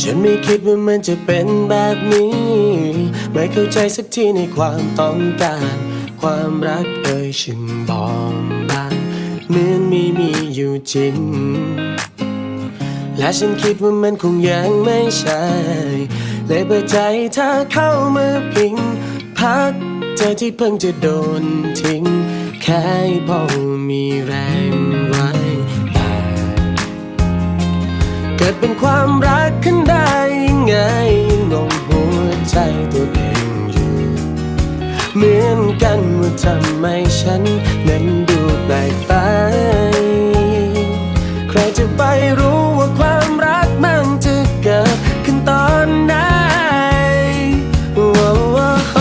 ฉันไม่คิดว่ามันจะเป็นแบบนี้ ไม่เข้าใจสักทีในความต้องการ ความรักเอ่ยฉันบอมบานเหมือนไม่มีอยู่จริง และฉันคิดว่ามันคงยังไม่ใช่ เลยเปิดใจเธอเข้ามาพิง พักเธอที่เพิ่งจะโดนทิ้ง แค่พอมีแรงไว้เกิดเป็นความรัก ทำไมฉันนั้นดูแปลกไป ใครจะไปรู้ว่าความรักมันจะเกิดขึ้นตอนไหนโอ้โห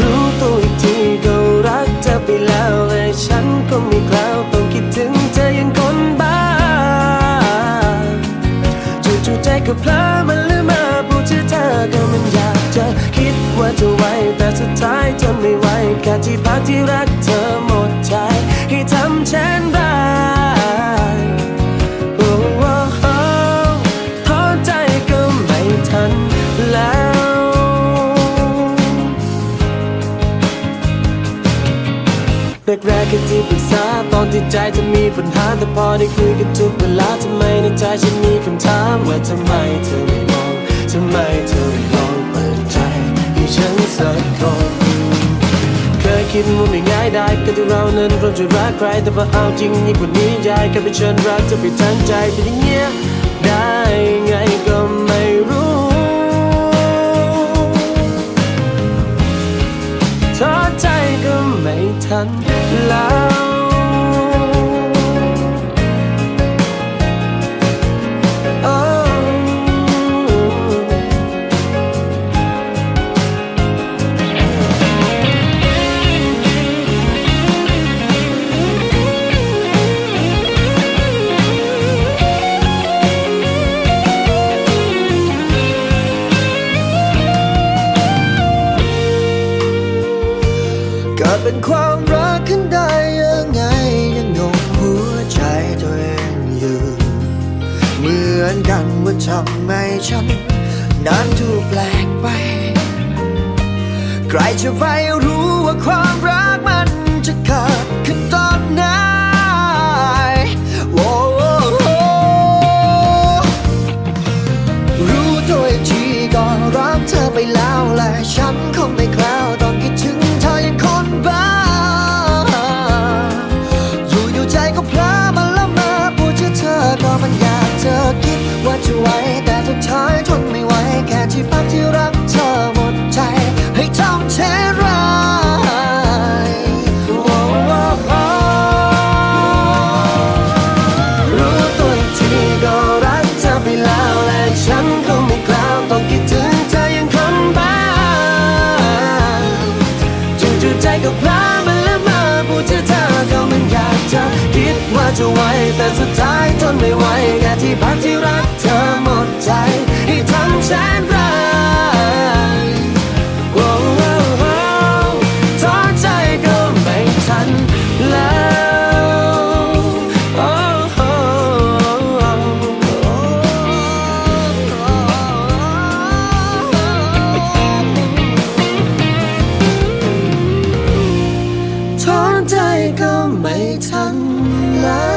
รู้ตัวอีกทีก็รักเธอไปแล้วและฉันก็ไม่กล้าต้องคิดถึงเธอยังคนบ้าจู่ๆใจก็เพลอมันลืมมาพูดชื่อเธอก็มันอยากจะ จะไว้แต่สุดท้ายทนไม่ไหวแค่ที่พักที่รักเธอหมดใจให้ทำเช่นไรโอ้โหท้อใจก็ไม่ทันแล้ว แรกๆแค่ที่ปรึกษาตอนที่ใจจะมีปัญหาแต่พอได้คุยกันทุกเวลาทำไมในใจฉันมีคำถามว่าทำไมเธอไม่มองทำไมเธอไม่ คิดว่าไม่ง่ายได้ก็ที่เรานั้นเราจะรักใครแต่พอเอาจริงยิ่งกว่านี้ยายก็ไปเชิญรักจะไปทั้งใจเป็นอย่างเงี้ยได้ไงก็ไม่รู้ท้อใจก็ไม่ทันแล้ว เป็นความรักขึ้นได้ยังไงยังงงหัวใจตัวเองอยู่ เหมือนกันว่าทำไมฉัน นั้นดูกแปลกไป ใครจะไปรู้ว่าความรักมันจะเกิดขึ้นตอนไหนโอ้โอ้รู้ตัวอีกทีก็รักเธอไปแล้วและฉันคงไม่ ที่พักที่รักเธอหมดใจ ให้ทำเช่นไรโอ้โอ้โอ้รู้ตัวอีกทีก็รักเธอไปแล้วและฉันก็ไม่กล้าต้องคิดถึงเธอยังคนบ้าจู่ๆใจก็พลามันละมอพูดชื่อเธอก็มันอยากจะคิดว่าจะไหวแต่สุดท้ายทนไม่ไหว ก็ไม่ทันแล้ว